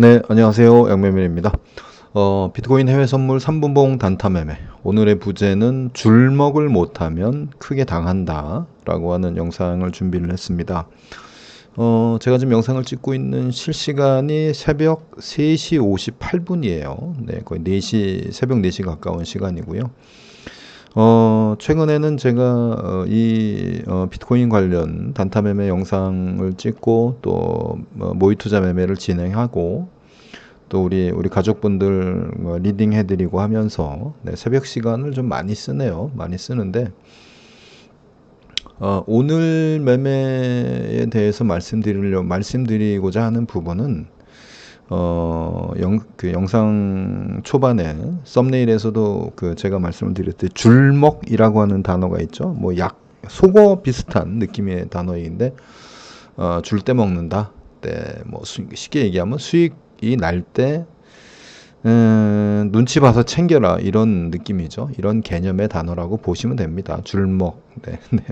네, 안녕하세요. 양매매입니다. 어, 비트코인 해외 선물 3분봉 단타 매매. 오늘의 부제는 줄먹을 못하면 크게 당한다. 라고 하는 영상을 준비를 했습니다. 어, 제가 지금 영상을 찍고 있는 실시간이 새벽 3시 58분이에요. 네, 거의 4시, 새벽 4시 가까운 시간이고요. 어, 최근에는 제가 어, 이 어, 비트코인 관련 단타 매매 영상을 찍고 또 어, 모의 투자 매매를 진행하고 또 우리 우리 가족분들 뭐 리딩 해드리고 하면서 네, 새벽 시간을 좀 많이 쓰네요. 많이 쓰는데 어, 오늘 매매에 대해서 말씀드리려 말씀드리고자 하는 부분은 어, 영, 그 영상 초반에 썸네일에서도 그 제가 말씀을 드렸듯이 줄먹이라고 하는 단어가 있죠. 뭐 약, 속어 비슷한 느낌의 단어인데, 어, 줄 때 먹는다. 때, 뭐 수, 쉽게 얘기하면 수익이 날 때, 음, 눈치 봐서 챙겨라. 이런 느낌이죠. 이런 개념의 단어라고 보시면 됩니다. 줄먹. 네, 네.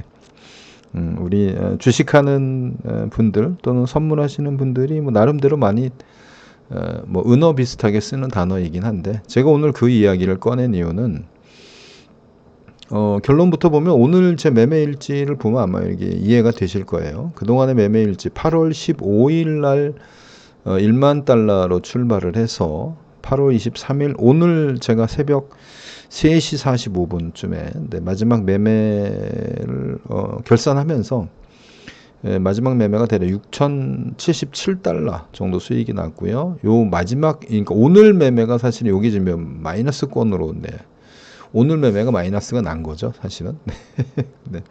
음, 우리 어, 주식하는 어, 분들 또는 선물하시는 분들이 뭐 나름대로 많이 어, 뭐 은어 비슷하게 쓰는 단어이긴 한데 제가 오늘 그 이야기를 꺼낸 이유는 어, 결론부터 보면 오늘 제 매매 일지를 보면 아마 이게 이해가 되실 거예요. 그동안의 매매 일지 8월 15일 날 어, 1만 달러로 출발을 해서 8월 23일 오늘 제가 새벽 3시 45분쯤에 네, 마지막 매매를 어, 결산하면서 예, 마지막 매매가 대략 6,077달러 정도 수익이 났고요. 요 마지막 그러니까 오늘 매매가 사실 여기 지금 마이너스권으로 네. 오늘 매매가 마이너스가 난 거죠, 사실은. 네. 에,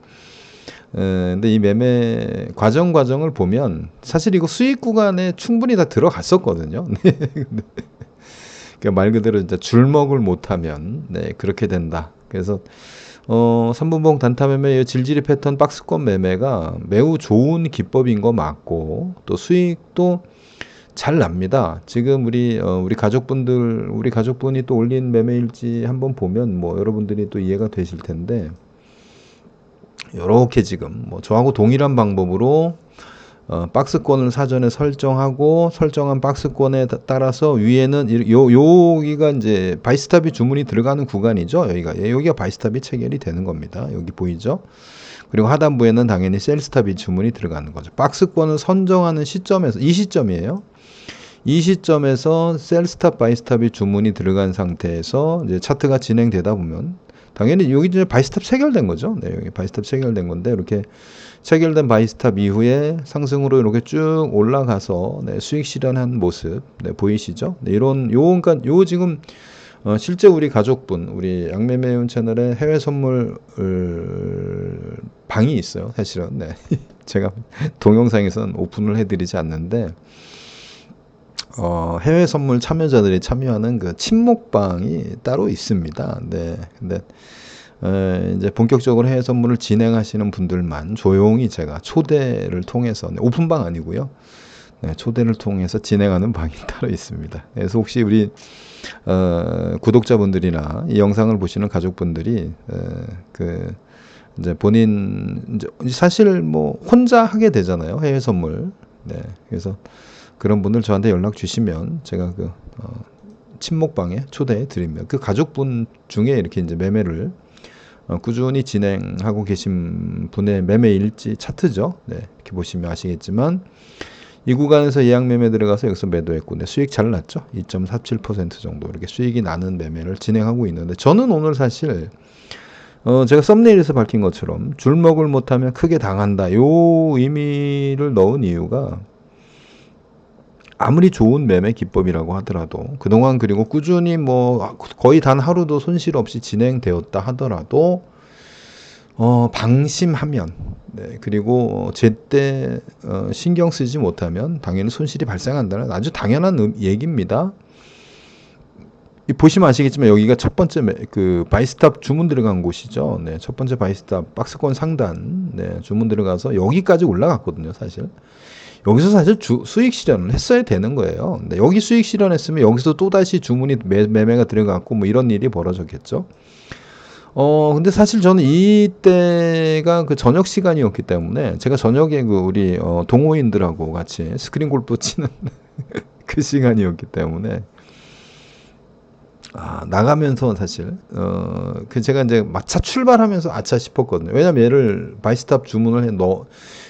근데 이 매매 과정 과정을 보면 사실 이거 수익 구간에 충분히 다 들어갔었거든요. 네. 그러니까 말 그대로 진짜 줄먹을 못하면 네, 그렇게 된다. 그래서 어, 3분봉 단타 매매 질질이 패턴 박스권 매매가 매우 좋은 기법인 거 맞고 또 수익도 잘 납니다. 지금 우리 어, 우리 가족분들 우리 가족분이 또 올린 매매일지 한번 보면 뭐 여러분들이 또 이해가 되실 텐데 이렇게 지금 뭐 저하고 동일한 방법으로 어, 박스권을 사전에 설정하고 설정한 박스권에 따- 따라서 위에는 이- 요 여기가 이제 바이스탑이 주문이 들어가는 구간이죠. 여기가 예, 여기가 바이스탑이 체결이 되는 겁니다. 여기 보이죠? 그리고 하단부에는 당연히 셀스탑이 주문이 들어가는 거죠. 박스권을 선정하는 시점에서 이 시점이에요. 이 시점에서 셀스탑 바이스탑이 주문이 들어간 상태에서 이제 차트가 진행되다 보면 당연히 여기 이제 바이스탑 체결된 거죠. 네, 여기 바이스탑 체결된 건데 이렇게 체결된 바이스탑 이후에 상승으로 이렇게 쭉 올라가서 네, 수익 실현한 모습 네, 보이시죠? 네, 이런 요 그러니까 요 지금 어, 실제 우리 가족분 우리 양매매운 채널에 해외 선물 을, 방이 있어요. 사실은 네. 제가 동영상에서는 오픈을 해드리지 않는데 어, 해외 선물 참여자들이 참여하는 그 친목방이 따로 있습니다. 네. 근데 에, 이제 본격적으로 해외 선물을 진행하시는 분들만 조용히 제가 초대를 통해서 네, 오픈방 아니고요. 네, 초대를 통해서 진행하는 방이 따로 있습니다. 그래서 혹시 우리 어, 구독자분들이나 이 영상을 보시는 가족분들이 에, 그 이제 본인 이제 사실 뭐 혼자 하게 되잖아요 해외 선물. 네, 그래서 그런 분들 저한테 연락 주시면 제가 그 어, 친목방에 초대해 드립니다. 그 가족분 중에 이렇게 이제 매매를 어, 꾸준히 진행하고 계신 분의 매매 일지 차트죠. 네, 이렇게 보시면 아시겠지만 이 구간에서 예약 매매 들어가서 여기서 매도했고, 네, 수익 잘 났죠. 2.47% 정도 이렇게 수익이 나는 매매를 진행하고 있는데 저는 오늘 사실 어, 제가 썸네일에서 밝힌 것처럼 줄먹을 못하면 크게 당한다. 요 의미를 넣은 이유가 아무리 좋은 매매 기법이라고 하더라도 그동안 그리고 꾸준히 뭐 거의 단 하루도 손실 없이 진행되었다 하더라도 어, 방심하면 네, 그리고 제때 어, 신경 쓰지 못하면 당연히 손실이 발생한다는 아주 당연한 음- 얘기입니다. 이 보시면 아시겠지만 여기가 첫 번째 매- 그 바이스탑 주문 들어간 곳이죠. 네, 첫 번째 바이스탑 박스권 상단 네, 주문 들어가서 여기까지 올라갔거든요, 사실. 여기서 사실 주, 수익 실현을 했어야 되는 거예요. 근데 여기 수익 실현했으면 여기서 또 다시 주문이 매, 매매가 들어갔고 뭐 이런 일이 벌어졌겠죠. 어, 근데 사실 저는 이때가 그 저녁 시간이었기 때문에 제가 저녁에 그 우리 어, 동호인들하고 같이 스크린 골프 치는 그 시간이었기 때문에 아, 나가면서 사실 어, 그 제가 이제 마차 출발하면서 아차 싶었거든요. 왜냐면 얘를 바이스탑 주문을 해 넣어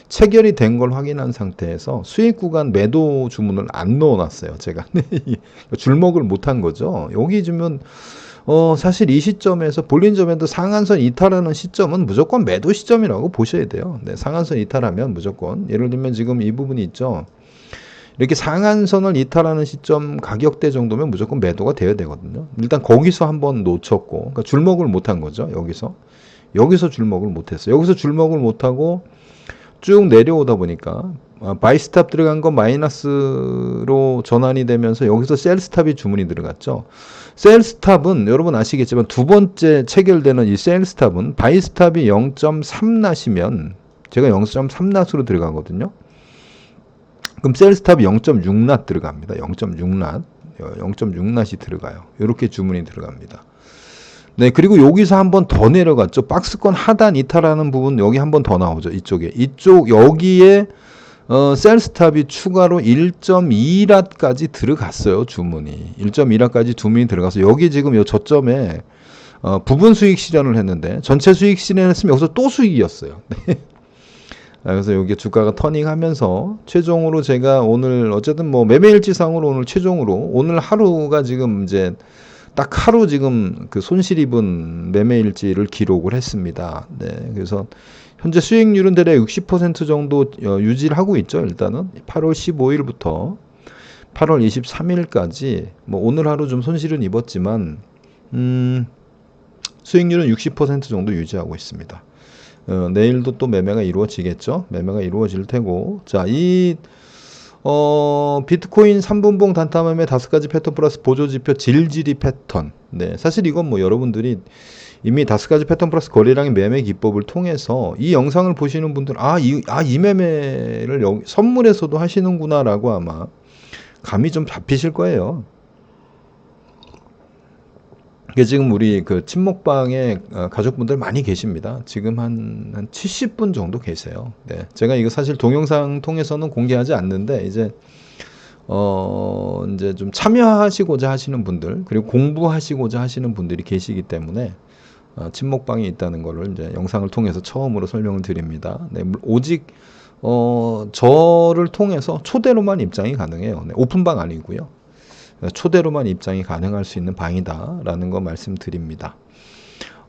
체결이 된 걸 확인한 상태에서 수익 구간 매도 주문을 안 넣어놨어요. 제가 줄먹을 못한 거죠. 여기 주면 어, 사실 이 시점에서 볼린저밴드 상한선 이탈하는 시점은 무조건 매도 시점이라고 보셔야 돼요. 네, 상한선 이탈하면 무조건 예를 들면 지금 이 부분이 있죠. 이렇게 상한선을 이탈하는 시점 가격대 정도면 무조건 매도가 되어야 되거든요. 일단 거기서 한번 놓쳤고, 그러니까 줄먹을 못한 거죠. 여기서 여기서 줄먹을 못했어요. 여기서 줄먹을 못하고 쭉 내려오다 보니까 아, 바이스탑 들어간 거 마이너스로 전환이 되면서 여기서 셀스탑이 주문이 들어갔죠. 셀스탑은 여러분 아시겠지만 두 번째 체결되는 이 셀스탑은 바이스탑이 0.3 나시면 제가 0.3 낫으로 들어가거든요. 그럼 셀스탑이 0.6낫 들어갑니다. 0.6낫. 0.6낫이 들어가요. 이렇게 주문이 들어갑니다. 네, 그리고 여기서 한 번 더 내려갔죠. 박스권 하단 이탈하는 부분 여기 한 번 더 나오죠. 이쪽에. 이쪽 여기에 어, 셀스탑이 추가로 1.2랏까지 들어갔어요. 주문이. 1.2랏까지 주문이 들어가서 여기 지금 요 저점에 어, 부분 수익 실현을 했는데 전체 수익 실현했으면 여기서 또 수익이었어요. 네. 아, 그래서 여기 주가가 터닝하면서 최종으로 제가 오늘 어쨌든 뭐 매매일지상으로 오늘 최종으로 오늘 하루가 지금 이제 딱 하루 지금 그 손실 입은 매매일지를 기록을 했습니다. 네. 그래서 현재 수익률은 대략 60% 정도 어, 유지를 하고 있죠. 일단은 8월 15일부터 8월 23일까지 뭐 오늘 하루 좀 손실은 입었지만 음 수익률은 60% 정도 유지하고 있습니다. 어, 내일도 또 매매가 이루어지겠죠. 매매가 이루어질 테고 자, 이 어, 비트코인 3분봉 단타 매매 다섯 가지 패턴 플러스 보조 지표 질질이 패턴. 네, 사실 이건 뭐 여러분들이 이미 다섯 가지 패턴 플러스 거래량의 매매 기법을 통해서 이 영상을 보시는 분들 아, 이, 아, 이 매매를 여기 선물에서도 하시는구나라고 아마 감이 좀 잡히실 거예요. 이게 지금 우리 그 친목방에 어, 가족분들 많이 계십니다. 지금 한, 한 70분 정도 계세요. 네. 제가 이거 사실 동영상 통해서는 공개하지 않는데, 이제, 어, 이제 좀 참여하시고자 하시는 분들, 그리고 공부하시고자 하시는 분들이 계시기 때문에, 어, 친목방이 있다는 거를 이제 영상을 통해서 처음으로 설명을 드립니다. 네. 오직, 어, 저를 통해서 초대로만 입장이 가능해요. 네. 오픈방 아니고요. 초대로만 입장이 가능할 수 있는 방이다라는 거 말씀드립니다.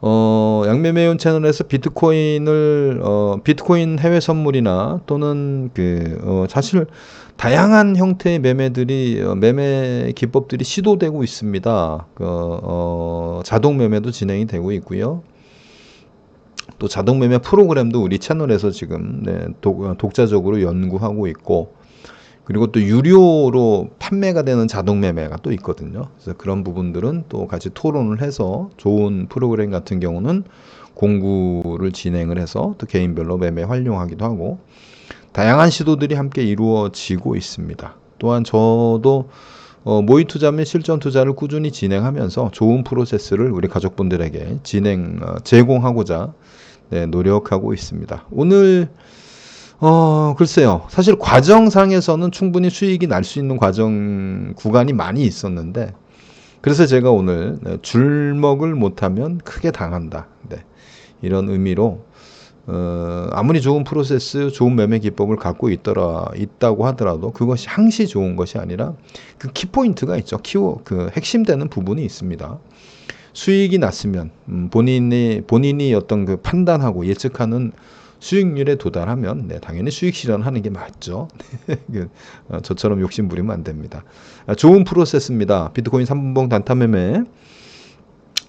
어, 양매매운 채널에서 비트코인을 어, 비트코인 해외 선물이나 또는 그 어, 사실 다양한 형태의 매매들이 어, 매매 기법들이 시도되고 있습니다. 그, 어, 자동 매매도 진행이 되고 있고요. 또 자동 매매 프로그램도 우리 채널에서 지금 네, 독, 독자적으로 연구하고 있고 그리고 또 유료로 판매가 되는 자동 매매가 또 있거든요. 그래서 그런 부분들은 또 같이 토론을 해서 좋은 프로그램 같은 경우는 공구를 진행을 해서 또 개인별로 매매 활용하기도 하고 다양한 시도들이 함께 이루어지고 있습니다. 또한 저도 어, 모의 투자 및 실전 투자를 꾸준히 진행하면서 좋은 프로세스를 우리 가족분들에게 진행 어, 제공하고자 네, 노력하고 있습니다. 오늘 어, 글쎄요. 사실 과정상에서는 충분히 수익이 날 수 있는 과정 구간이 많이 있었는데, 그래서 제가 오늘 네, 줄먹을 못하면 크게 당한다. 네. 이런 의미로, 어, 아무리 좋은 프로세스, 좋은 매매 기법을 갖고 있더라, 있다고 하더라도 그것이 항시 좋은 것이 아니라 그 키포인트가 있죠. 키워, 그 핵심되는 부분이 있습니다. 수익이 났으면, 음, 본인이, 본인이 어떤 그 판단하고 예측하는 수익률에 도달하면 네, 당연히 수익 실현하는 게 맞죠. 그, 어, 저처럼 욕심 부리면 안 됩니다. 아, 좋은 프로세스입니다. 비트코인 3분봉 단타 매매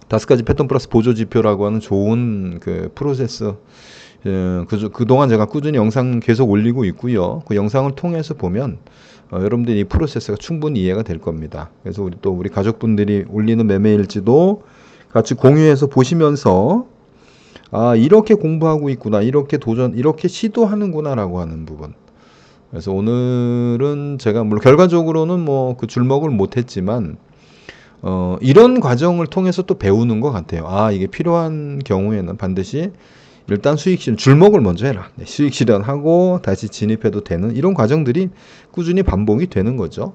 다섯 가지 패턴 플러스 보조 지표라고 하는 좋은 그 프로세스 예, 그, 그동안 제가 꾸준히 영상 계속 올리고 있고요. 그 영상을 통해서 보면 어, 여러분들이 이 프로세스가 충분히 이해가 될 겁니다. 그래서 우리 또 우리 가족분들이 올리는 매매일지도 같이 공유해서 보시면서 아, 이렇게 공부하고 있구나. 이렇게 도전, 이렇게 시도하는구나라고 하는 부분. 그래서 오늘은 제가 물론 결과적으로는 뭐 그 줄먹을 못했지만 어, 이런 과정을 통해서 또 배우는 것 같아요. 아, 이게 필요한 경우에는 반드시 일단 수익 실현, 줄먹을 먼저 해라. 네, 수익 실현하고 다시 진입해도 되는 이런 과정들이 꾸준히 반복이 되는 거죠.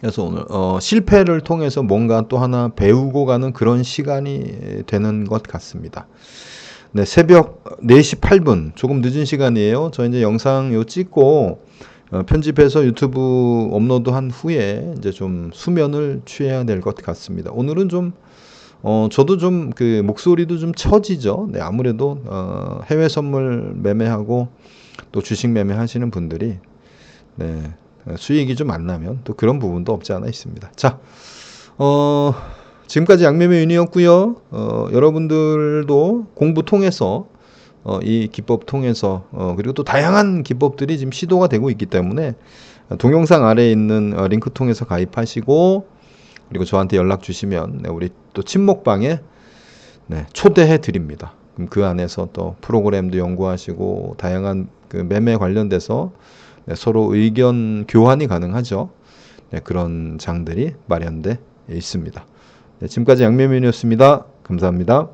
그래서 오늘 어, 실패를 통해서 뭔가 또 하나 배우고 가는 그런 시간이 되는 것 같습니다. 네, 새벽 4시 8분 조금 늦은 시간이에요. 저 이제 영상 요 찍고 어, 편집해서 유튜브 업로드한 후에 이제 좀 수면을 취해야 될 것 같습니다. 오늘은 좀 어, 저도 좀 그 목소리도 좀 처지죠. 네, 아무래도 어, 해외 선물 매매하고 또 주식 매매하시는 분들이 네, 수익이 좀 안 나면 또 그런 부분도 없지 않아 있습니다. 자, 어, 지금까지 양매매 윤이었고요. 어, 여러분들도 공부 통해서 어, 이 기법 통해서 어, 그리고 또 다양한 기법들이 지금 시도가 되고 있기 때문에 동영상 아래에 있는 어, 링크 통해서 가입하시고 그리고 저한테 연락 주시면 네, 우리 또 친목방에 네, 초대해 드립니다. 그럼 그 안에서 또 프로그램도 연구하시고 다양한 그 매매 관련돼서 네, 서로 의견 교환이 가능하죠. 네, 그런 장들이 마련돼 있습니다. 네, 지금까지 양매민이었습니다. 감사합니다.